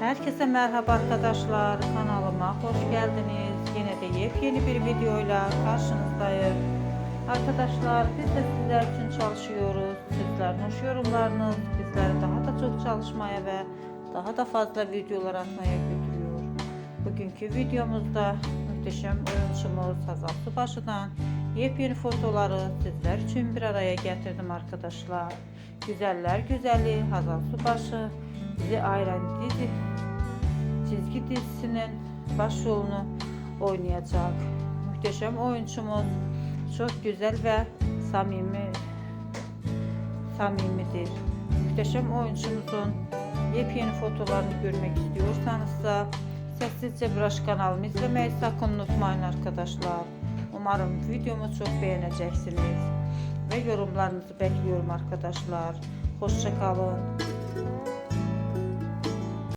Herkese merhaba arkadaşlar. Kanalıma hoş geldiniz. Yine de yepyeni bir videoyla karşınızdayım. Arkadaşlar biz de sizler için çalışıyoruz. Sizlerin hoş yorumlarınız bizleri daha da çok çalışmaya ve daha da fazla videolar atmaya götürüyor. Bugünkü videomuzda muhteşem oyuncumuz Hazal Subaşı'dan yepyeni fotoları sizler için bir araya getirdim arkadaşlar. Güzeller güzeli Hazal Subaşı bizi ayıran çizgi dizisinin başrolünü oynayacak. Muhteşem oyuncumuz çok güzel ve samimi samimidir. Muhteşem oyuncumuzun yepyeni fotolarını görmek istiyorsanız da sessizce Brush kanalımı izlemeyi sakın unutmayın arkadaşlar. Umarım videomu çok beğeneceksiniz ve yorumlarınızı bekliyorum arkadaşlar. Hoşçakalın.